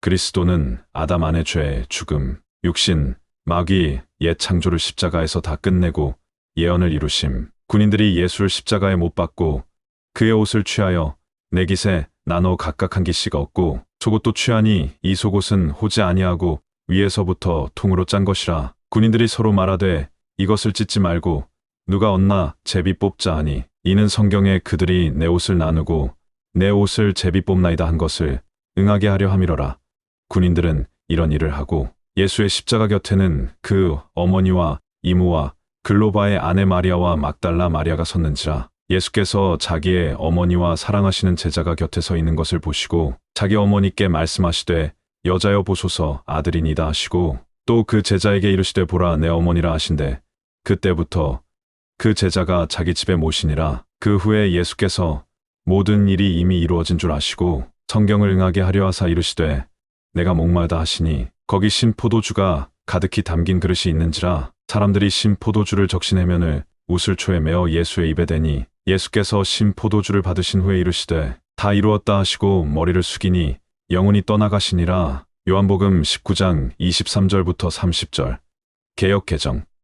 그리스도는 아담 안의 죄, 죽음, 육신, 마귀, 옛 창조를 십자가에서 다 끝내고 예언을 이루심. 군인들이 예수를 십자가에 못 박고 그의 옷을 취하여 네 깃에 나눠 각각 한 깃씩 얻고 속옷도 취하니 이 속옷은 호지 아니하고 위에서부터 통으로 짠 것이라 군인들이 서로 말하되 이것을 찢지 말고 누가 얻나 제비 뽑자 하니 이는 성경에 그들이 내 옷을 나누고 내 옷을 제비 뽑나이다 한 것을 응하게 하려 함이러라 군인들은 이런 일을 하고 예수의 십자가 곁에는 그 어머니와 이모와 글로바의 아내 마리아와 막달라 마리아가 섰는지라 예수께서 자기의 어머니와 사랑하시는 제자가 곁에 서 있는 것을 보시고 자기 어머니께 말씀하시되 여자여 보소서 아들이니다 하시고 또 그 제자에게 이르시되 보라 내 어머니라 하신대 그때부터 그 제자가 자기 집에 모시니라. 그 후에 예수께서 모든 일이 이미 이루어진 줄 아시고 성경을 응하게 하려 하사 이르시되 내가 목마르다 하시니 거기 신 포도주가 가득히 담긴 그릇이 있는지라 사람들이 신 포도주를 적신 해면을 우슬초에 메어 예수의 입에 대니 예수께서 신 포도주를 받으신 후에 이르시되 다 이루었다 하시고 머리를 숙이니 영혼이 떠나가시니라. 요한복음 19장 23절부터 30절. 개역 개정